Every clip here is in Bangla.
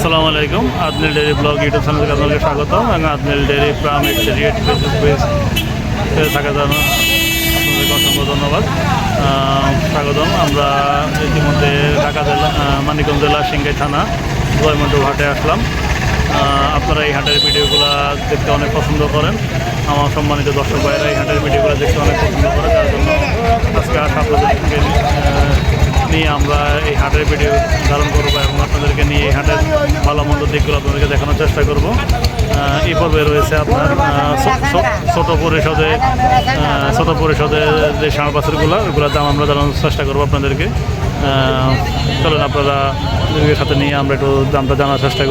আসসালামু আলাইকুম। আদনিল ডেয়ারি ব্লগ ইউটিউব চ্যানেলকে আপনাকে স্বাগতম এবং আদনিল ডেয়ারি প্রাম এক্সিডিয়েট ফেসবুক পেজ থাকার জন্য আপনাদেরকে অসংখ্য ধন্যবাদ। স্বাগতম। আমরা ইতিমধ্যে ঢাকা জেলা মানিকগঞ্জ জেলা সিংগাই থানা জয়মন্টু ঘাটে আসলাম। আপনারা এই হাটের ভিডিওগুলো দেখতে অনেক পছন্দ করেন। আমার সম্মানিত দর্শক ভাইয়েরা এই হাটের ভিডিওগুলো দেখতে অনেক পছন্দ করে যার জন্য আজকে আহ, নিয়ে আমরা এই হাটের ভিডিও ধারণ করব এবং আপনাদেরকে নিয়ে এই হাটের ভালো মন্দ দিকগুলো আপনাদেরকে দেখানোর চেষ্টা করব। এই পর্বে রয়েছে আপনার ছোট পরিষদে ছোট পরিষদে যে ষাঁড় বাছুরগুলো ওগুলোর দাম আমরা জানানোর চেষ্টা করব আপনাদেরকে। চলেন আপনারা সাথে নিয়ে আমরা একটু দামটা জানার চেষ্টা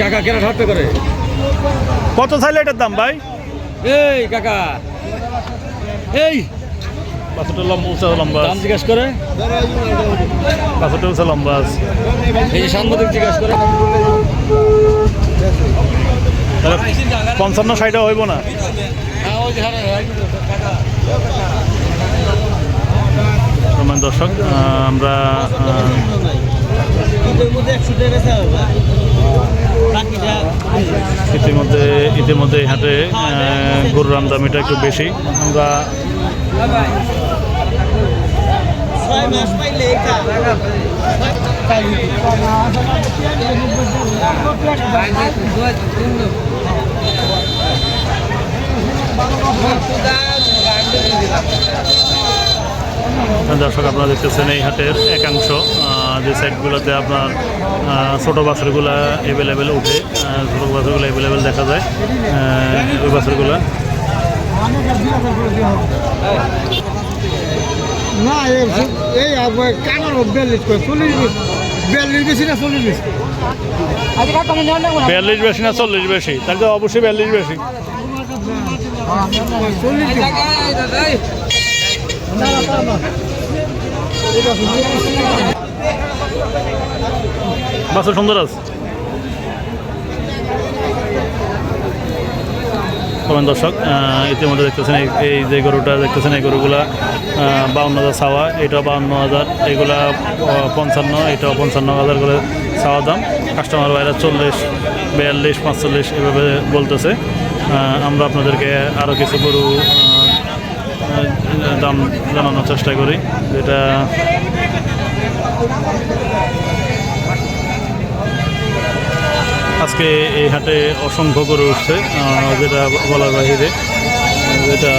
কাকা কেন ঠাট্টা করে? কত চাইলে এটার দাম ভাই? এই কাকা। এই। বাছুরটা লম্বা উঁচা লম্বা দাম জিজ্ঞাসা করে। বাছুরটা উঁচা লম্বা আছে। এই যে সাংবাদিক জিজ্ঞাসা করে। পঞ্চান্ন ষাটটা হইব না? সম্মান দর্শক আমরা ইতিমধ্যে ইতিমধ্যে হাটে গরুর আমদামিটা একটু বেশি। আমরা দর্শক আপনারা দেখতেছেন এই হাটের একাংশ যে সাইডগুলোতে আপনার ছোটো বাছরগুলো অ্যাভেলেবেল উঠে ছোটো বাছরগুলো অ্যাভেলেবেল দেখা যায় ওই বাছরগুলো। না এই কানার বিয়াল্লিশ করে চল্লিশ বিয়াল্লিশ বেশি না চল্লিশ বেশি? বিয়াল্লিশ বেশি না চল্লিশ বেশি? তাহলে অবশ্যই বিয়াল্লিশ বেশি। চল্লিশ বাছর সুন্দর আছে। তখন দর্শক ইতিমধ্যে দেখতেছেন এই- যে গরুটা দেখতেছেন এই গরুগুলা বাউন্ন হাজার ছাওয়া এটা বাউন্ন হাজার এইগুলা আহ, পঞ্চান্ন এটাও পঞ্চান্ন হাজার করে ছাওয়া দাম। কাস্টমার বাইরে চল্লিশ বিয়াল্লিশ পাঁচচল্লিশ এভাবে বলতেছে। আমরা আপনাদেরকে আরও কিছু গরু দাম জানানোর চেষ্টা করি। যেটা আজকে এই হাটে অসংখ্য গরু উঠছে যেটা বলার বাহিরে যেটা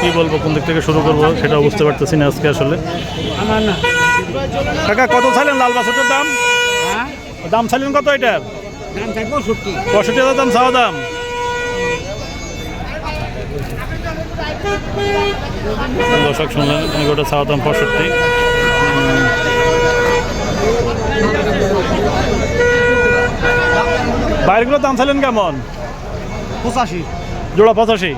কি বলব কোন দিক থেকে শুরু করব সেটা বুঝতে পারতেছি না আজকে আসলে। কাকা কত ছাইলেন লাল বাছুরটার দাম? দাম ছাইলেন কত এটার? পঁয়ষট্টি হাজার দাম চাওয়া দাম। দর্শক শুনলেন চাওয়া দাম পঁয়ষট্টি। বাইরেগুলোর দাম চাইলেন কেমন? পঁচাশি। জোড়া পঁচাশি।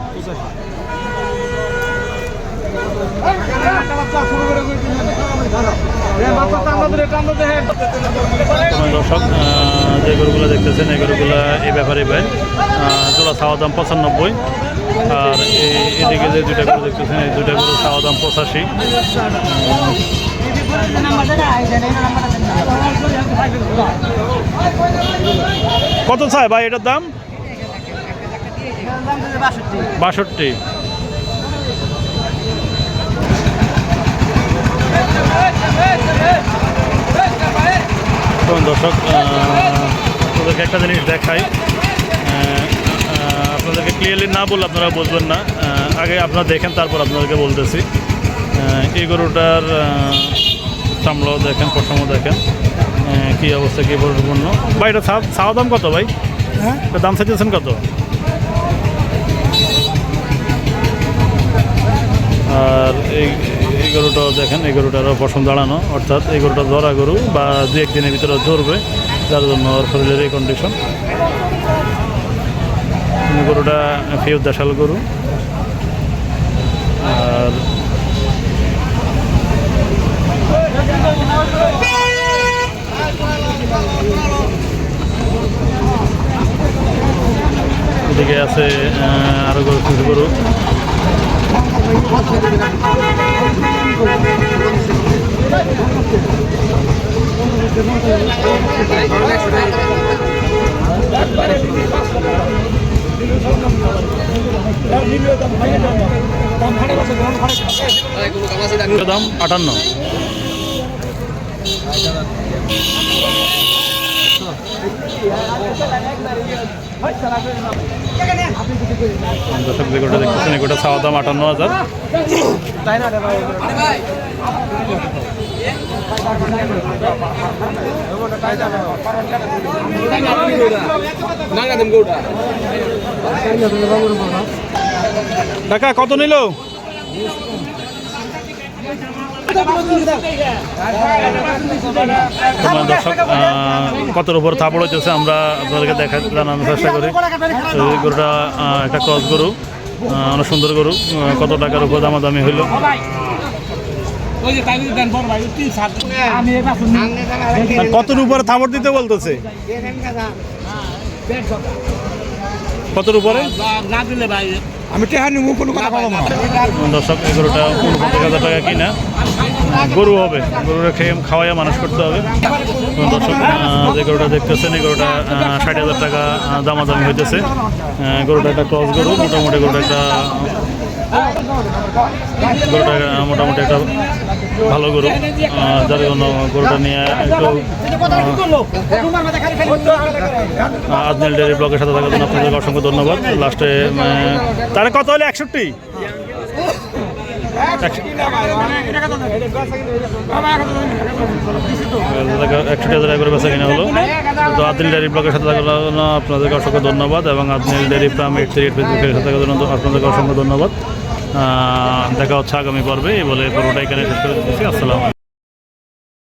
দর্শক যে গরুগুলো দেখতেছেন এই গরুগুলো এই ব্যাপারে ভাই জোড়া খাওয়া দাম পঁচানব্বই। আর এদিকে যে দুইটা গরু দেখতেছেন, এই দুইটা গরু খাওয়া দাম পঁচাশি। কত চায় ভাই এটার দাম? বাষট্টি। দর্শক একটা জিনিস দেখাই। আপনাদেরকে ক্লিয়ারলি না বললে আপনারা বুঝবেন না। আগে আপনারা দেখেন তারপর আপনাদেরকে বলতেছি। এই গরুটার চামড়াও দেখেন পশমও দেখেন। কী অবস্থা কী পরিপূর্ণ? বা এটা ছাওয়া দাম কত ভাই? হ্যাঁ? দাম চাইতেছেন কত? আর এই এই গরুটাও দেখেন এই গরুটারও পশম দাঁড়ানো। অর্থাৎ এই গরুটা ধরা গরু বা দু একদিনের ভিতরে ধরবে যার জন্য ওর শরীরের এই কন্ডিশন গরুটা ফেউদ দেশাল গরু। আর এদিকে আছে আরও গরু কিছু গরু। দাম আটান্ন দর্শক যে গোটা দেখতেছেন দাম আটান্ন হাজার। টাকা কত নিল? দর্শক কতর উপর থাপড় হইতেছে আমরা আপনাদেরকে দেখা জানানোর চেষ্টা করি। গরুটা একটা ক্রস গরু অনেক সুন্দর গরু কত টাকার উপর দামাদামি হইল। কতর উপরে থাপড় দিতে বলতেছে? কতর উপরে না দিলে ভাই। আমি টেহা নিমু কোনো কথা কম না। দর্শক এই গরুটা উনপঞ্চাশ হাজার টাকা কিনা। গরু হবে গরুটা খেয়ে খাওয়াইয়া মানুষ করতে হবে। দর্শক আহ, যে গরুটা দেখতেছেন এই গরুটা ষাট হাজার টাকা দামাদামি হইতেছে। গরুটা একটা ক্রস গরু মোটামুটি গরুটা একটা গরুটা মোটামুটি একটা ভালো গরু। যার জন্য গরুটা নিয়ে একটু আজমেল ডেয়ারি ব্লকের সাথে থাকার জন্য আপনাদের অসংখ্য ধন্যবাদ। লাস্টে তারা কত হলে? একষট্টি? আদিল সাথে আপনাদেরকে অসংখ্য ধন্যবাদ এবং Adil dairy farm eight three ফেসবুকের সাথে আপনাদেরকে অসংখ্য ধন্যবাদ। দেখা হচ্ছে আগামী পর্বে। বলে পুরোটা এখানে শেষ করে দিচ্ছি। আসসালাম